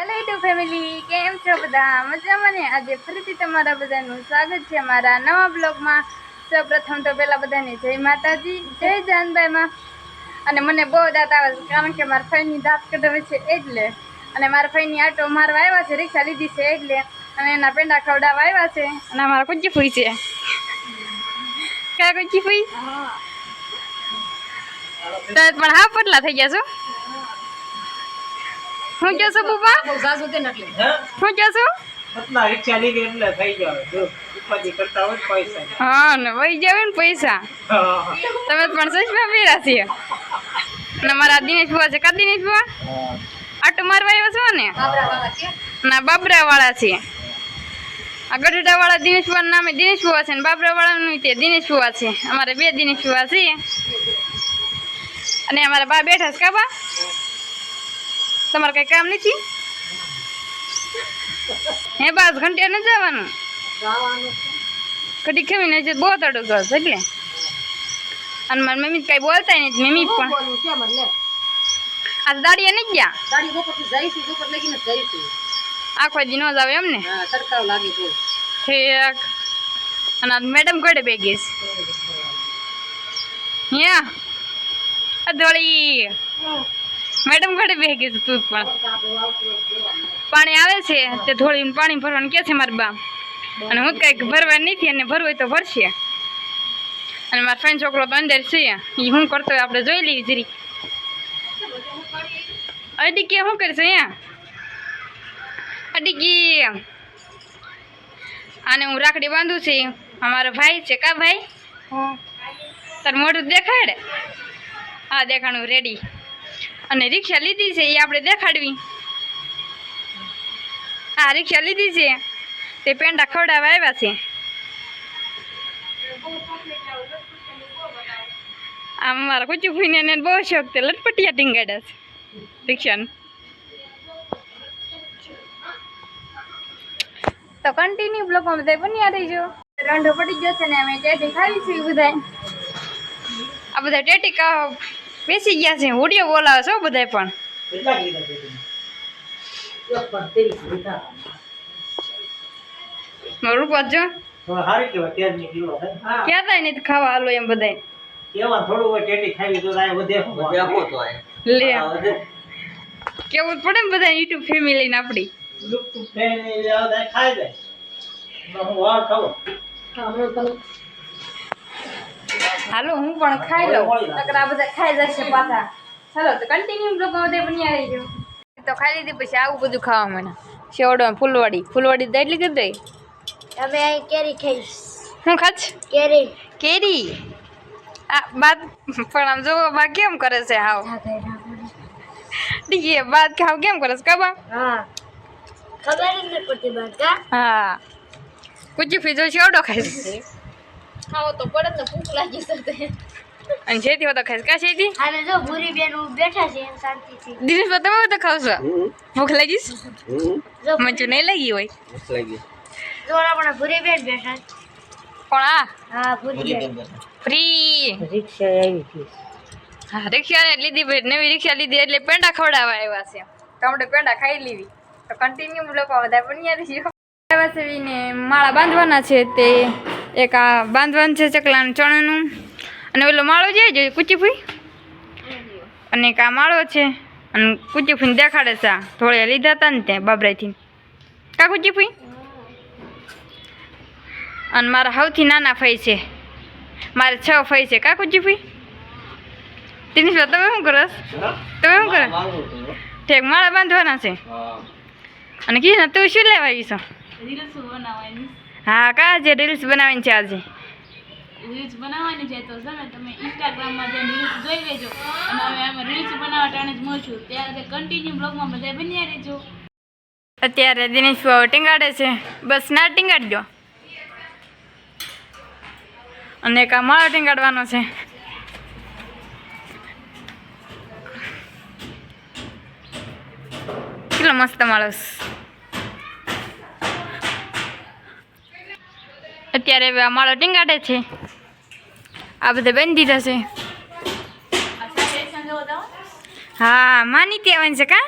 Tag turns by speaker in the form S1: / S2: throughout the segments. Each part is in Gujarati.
S1: હેલો યુટ્યુબ ફેમિલી કેમ છો બધા? મજામાં ને? આજે ફરીથી તમારા બધાનું સ્વાગત છે મારા નવા બ્લોગમાં. સૌપ્રથમ તો પહેલાં બધાને જય માતાજી જય જાનબાઈમાં. અને મને બહુ દાંત આવે છે કારણ કે મારા ફઈની દાંત કઢાવે છે એટલે. અને મારા ફઈની આટો મારવા આવ્યા છે રિક્ષા લીધી છે એટલે. અને એના પેંડા ખવડાવવા આવ્યા છે. અને અમારા કુંજી ફૂઈ છે. ક્યાં કુંજી ફૂઈ? પણ હા પટલા થઈ ગયા છો? હું કે છો પપ્પા? હું કહો છો?
S2: પતલા રિક્ષા લીધી એટલે થઈ જાવ જો ઉપાધી કરતા હોય પૈસા
S1: હા ને વહી જાવે ને પૈસા. તમે પણ સચમાં પહેર્યા છે ને મારા દિનેશ બુવા છે કા દિનેશ બુઆ આટો મારવા આવ્યો છો ને? ના બાબરા વાળા છે આ ગઢડા વાળા દિનેશ બુઆ નામે દિનેશ બુઆ છે ને બાબરા વાળાનું તે દિનેશ બુઆ છે. અમારે બે દિનેશ બુઆ છે અને અમારા બા બેઠા છે કા બા? તમારે કઈ કામ નથી? હે બસ ઘંટે ન જવાનું? કદી ખમીને છે બહુ તડો ગયો એટલે. અને મારી મમ્મી કઈ બોલતા નથી મમ્મી પણ. આ દાડીએ નહીં ગયા? આખો દી ન જ આવે એમ ને? ઠીક. અને મેડમ ઘરે ભેગી છે. યા અધોળી મેડમ ઘરે ભેગી છે તું પણ. પાણી આવે છે તે થોડી પાણી ભરવાનું કે છે મારા બા. અને હું કંઈક ભરવા નથી અને ભરવું તો ભરશે. અને મારા ફ્રેન્ડ છોકરો તો અંદર છે એ શું કરતો હોય આપણે જોઈ લઈએ જરી અડીકી શું કરશે અહીંયા? અડીકી. આને હું રાખડી બાંધું છું અમારો ભાઈ છે કા ભાઈ? તાર મોઢું દેખાડ? હા દેખાણું રેડી અને રિક્ષા લીધી છે એ આપણે દેખાડવી. હા રિક્ષા લીધી છે. તે પેંડા ખવડાવવા આવ્યા છે. આમ મારા કુચુ ફૂઈને બહુ શોખ તે લટપટિયા ટીંગાડ્યા છે રિક્ષાને. તો કન્ટિન્યુ બ્લોગમાં બધા બન્યા રહીજો. રંઢો પડી ગયો છે ને અમે ટેટી ખાવી છે બધા આ બધા ટેટી બેસી ગયા છે. ઓડિયો બોલાવે છો બધા પણ? મારું
S2: પાછો
S1: ક્યાં થાય નહીં ખાવા હાલો એમ બધા
S2: એમાં થોડું હોય ટેટી ખાવી તો આ વધે શું
S1: લે. કેવું પડે ને બધા યુટ્યુબ ફેમિલી ને આપડી.
S2: આવે તો ખાઈ જાય. હું વાર ખાઉં.
S1: હાલો હું પણ ખાઈ લઉં. નકર આ બધા ખાઈ જશે પાછા. ચાલો તો કન્ટિન્યુ બ્લોગ બધે બની આવી ગયો. તો ખાઈ લીધી પછી આવું બધું ખાવા મને. શેવડો ફૂલવાડી. ફૂલવાડી દઈ એટલી કીધું દઈ
S3: હવે અહીં કેરી ખાઈશ.
S1: હું ખાચ
S3: કેરી.
S1: કેરી? આ બાદ પણ આમ જો બા કેમ કરે છે હાવ? ડીએ બાદ ખાવ કેમ કરે છે? કબા
S3: હા. ખબર જ નથી પડતી બાર
S1: હા. કુચી ફીજો શેવડો ખાઈ છે
S3: ખાવો તો પડે ને ભૂખ લાગી શકે.
S1: અને જેથી હોતો તો છે કા શેતી
S3: અને જો ભૂરી બેન બેઠા છે એમ શાંતિથી.
S1: દિનેશ તમે તો ખાવશો ભૂખ લાગીશ?
S3: જો
S1: મને નહીં લાગી હોય.
S3: જો આપણા ભૂરી બેન બેઠા છે.
S1: પણ આ?
S3: હા ભૂરી બેન
S1: ફ્રી.
S2: રિક્ષા આવી છે.
S1: હા રિક્ષા ને લીધી ભાઈ. નવી રિક્ષા લીધી એટલે પેંડા ખવડાવવા આવ્યા છે. તો આપણે પેંડા ખાઈ લીધી. તો કન્ટિન્યુ લોકો બધા બન્યા રહીશું આવ્યા છે માળા બાંધવાના છે તે. એક આ બાંધવાનું છે ચકલાનું ચણાનું. અને ઓલો માળો જાય જે કુચી ફૂઈ અને એક આ માળો છે. અને કુચીફૂઈને દેખાડે છે આ. થોડા લીધા હતા ને ત્યાં બાબરાથી કા કુચીફૂઈ? અને મારા સૌથી નાના ફઈ છે. મારે છ ફઈ છે. કા કુચીફૂઈ? તેની તમે શું કરસ તમે શું કરો ઠેક માળા બાંધવાના છે. અને કીધું તું શું લેવા
S4: આવીશ
S1: હા કા જે રીલ્સ બનાવીને છે આજે?
S4: રીલ્સ બનાવવાની છે તો છે ને તમે ઇન્સ્ટાગ્રામમાં જે રીલ્સ જોઈ લેજો. અને હવે આમાં રીલ્સ બનાવવા ટાણે જ મળશું. ત્યારે કન્ટિન્યુ બ્લોગમાં બધા બન્યા રહેજો.
S1: અત્યારે દિનેશ બાબુ ટીંગાડે છે. બસ ના ટીંગાડજો. અને એક આ માળો ટીંગાડવાનો છે. કેટલો મસ્ત માણસ અત્યારે માળો ટીંગાડે છે. આ બધા બંધ દીધા છે. હા માની ત્યાં છે કા?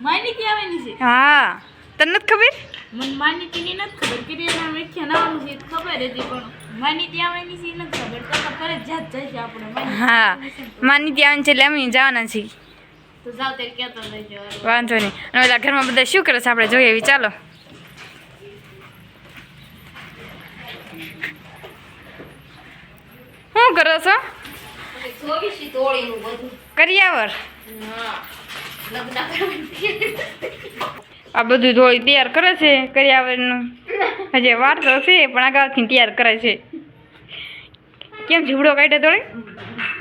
S4: માહિતી આવવાની છે?
S1: હા. તને નથી ખબર?
S4: મને માહિતીની નથી ખબર. કિરિયાના વ્યાખ્યાન આવવાનું છે ખબર હતી પણ આવવાની નથી ખબર. તો આપણે.
S1: હા.
S4: આવવાની.
S1: માની એટલે અમે જવાના છીએ. વાંધો નહીં. અને ઓલા ઘરમાં બધા શું કરે છે? આપણે જોઈએ એવી ચાલો. શું કરો છો? કરિયાવર? આ બધું ધોળી તૈયાર કરે છે કરિયાવરનું. હજી વાર તો છે પણ અગાઉથી તૈયાર કરે છે. કેમ જીવડો કાઢે થોડી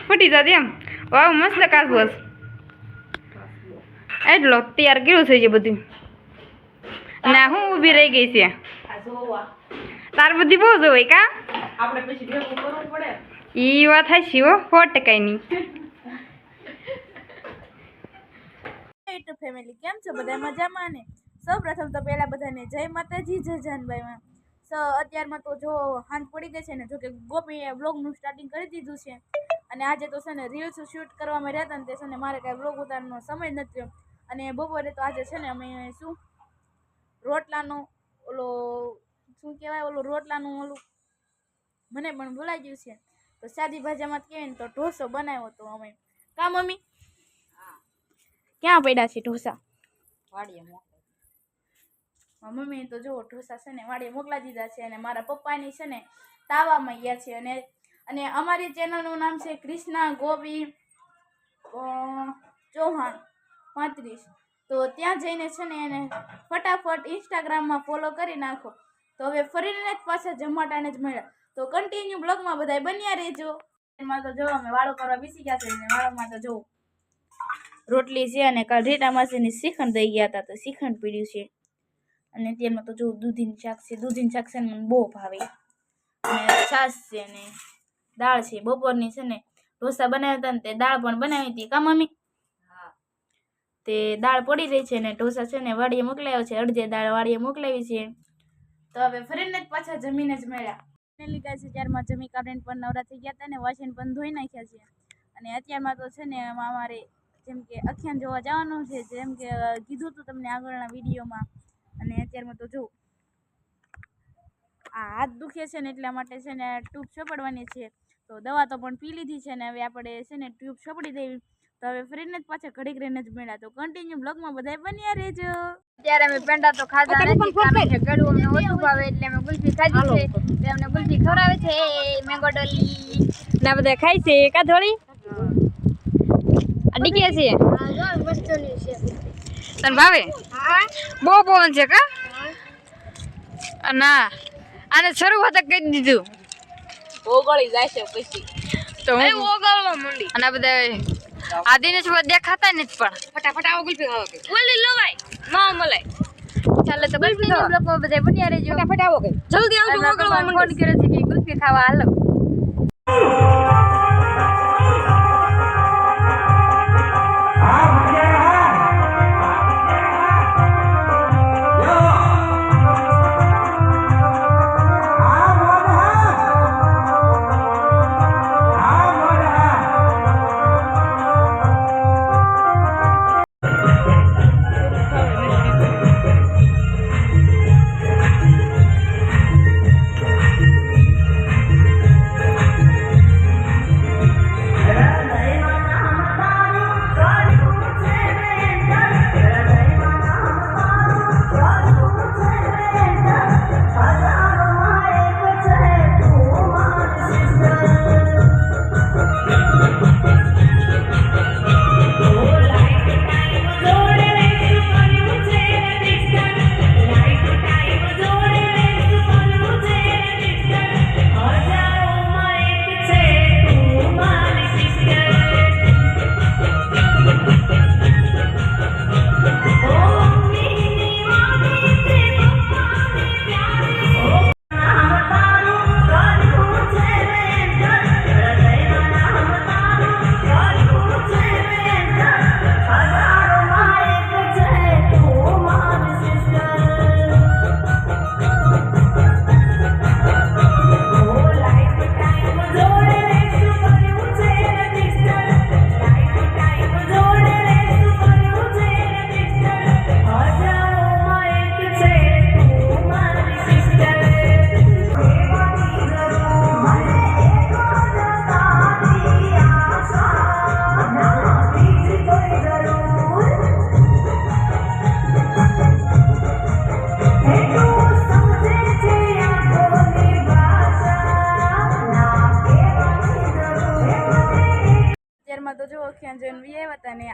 S1: ફૂટી જતી એમ. વાવ મસ્ત કાચબોસ એટલો તૈયાર કર્યું છે જે બધું. ના હું ઊભી રહી ગઈ છે. તાર બધી બહુ જોવાય કા?
S4: આપણે પછી ભેગું કરવું પડે.
S1: ઈ વાત હશી હો સો ટકાની.
S4: યુટ્યુબ ફેમિલી કેમ છો? બધા મજામાં ને? સૌ પ્રથમ તો પહેલા બધાને જય માતાજી જય જાનભાઈમાં સો અત્યારમાં તો જો હાંજ પડી ગઈ છે ને જો કે ગોપીએ બ્લોગનું સ્ટાર્ટિંગ કરી દીધું છે. અને આજે તો છે ને રીલ્સ શૂટ કરવામાં રહેતા ને તે છે ને મારે કાંઈ બ્લોગ ઉતારવાનો સમય નથી રહ્યો અને બપોરે તો આજે છે ને અમે શું? રોટલાનો ઓલો શું કહેવાય ઓલું રોટલાનું ઓલું. મને પણ ભૂલાઈ ગયું છે. તો સાદી ભાજામાં કહેવાય ને તો ઢોસો બનાવ્યો હતો અમે. કા મમ્મી? ક્યાં પડ્યા છે ઢોસા? મમ્મી તો જુઓ ઢોસા છે ને વાડીએ મોકલા દીધા છે અને મારા પપ્પાની છે ને તાવામાં ગયા છે અને અને અમારી ચેનલનું નામ છે કૃષ્ણા ગોપી ચૌહાણ પાંત્રીસ. તો ત્યાં જઈને છે ને એને ફટાફટ ઇન્સ્ટાગ્રામમાં ફોલો કરી નાખો. તો હવે ફરીને જ પાછા જમાટાને જ મળ્યા. તો કન્ટિન્યુ બ્લોગમાં બધાય બન્યા રહેજો. એમાં તો જો અમે વાળો કરવા બેસી ગયા છે અને વાળોમાં તો જો રોટલી છે અને કાલ રીટા માસીની શ્રીખંડ દઈ ગયા હતા તો શ્રીખંડ પીડ્યું છે. અને તેમાં તો જો દૂધીનું શાક છે. દૂધીનું શાક છે ને મને બહુ ભાવે. અને છાશ છે અને દાળ છે. બપોરની છે ને ઢોસા બનાવ્યા હતા ને તે દાળ પણ બનાવી હતી. કા મમ્મી? તે દાળ પડી રહી છે ને ઢોસા છે ને વાડીએ મોકલાવ્યો છે. અડધે દાળ વાડીએ મોકલાવી છે. તો હવે ફરીને જ પાછા જમીને જ મળ્યા. ને લીધા છે ત્યારમાં જમી કાઢીને પણ નવરા થઈ ગયા હતા ને વાસણ પણ ધોઈ નાખ્યા છે. અને અત્યારમાં તો છે ને અમારે જેમ કે અખ્યાન જોવા જવાનું છે, જેમ કે કીધું હતું તમને આગળના વિડીયોમાં. અને અત્યારમાં તો જો, આ હાથ દુખે છે ને એટલા માટે છે ને ટ્યુબ છપડવાની છે. તો દવા તો પણ પી લીધી છે ને હવે આપણે છે ને ટ્યુબ છપડી દેવી. તો હવે ફરીને જ પાછા ઘડીક રહીને જ મળ્યા. તો કન્ટિન્યુ બ્લોગમાં બધા બન્યા રહેજો.
S1: અત્યારે અમે પેંડા તો ખાધા નથી કારણ કે ગળું અમને ઓછું ભાવે એટલે અમે ગુલ્ફી ખાધી છે. અમને ગુલ્ફી ખવડાવે છે. મેંગો ડોલી ના બધા ખાય છે. કા થોડી આ ગયા છે? તને ભાવે? બહુ પવન છે કા? ના. આને શરૂઆત જ કરી દીધું.
S4: ઓગળી જાય છે પછી.
S1: તો હું ઓગળવા મંડી. અને બધા આ દિનેશ બધા દેખાતા નથી પણ. ફટાફટ આવો ગુલફી ખાવા ઓલી લવાયમાં મલાય ચાલે તો ગુલફી નો બ્લોકમાં બધા બન્યા રહેજો. ફટાફટ આવો કે જલ્દી આવજો ઓગળવા ફોન કર્યો છે કે ગુલફી ખાવા હાલો.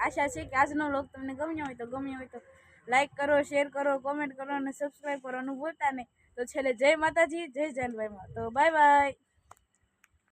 S4: આશા છે કે આજનો લોક તમને ગમ્યો હોય તો ગમ્યો હોય તો લાઈક કરો શેર કરો કોમેન્ટ કરો અને સબસ્ક્રાઈબ કરવાનું ભૂલતા નહીં. તો છેલ્લે જય માતાજી, જય જલભાઈમાં તો બાય બાય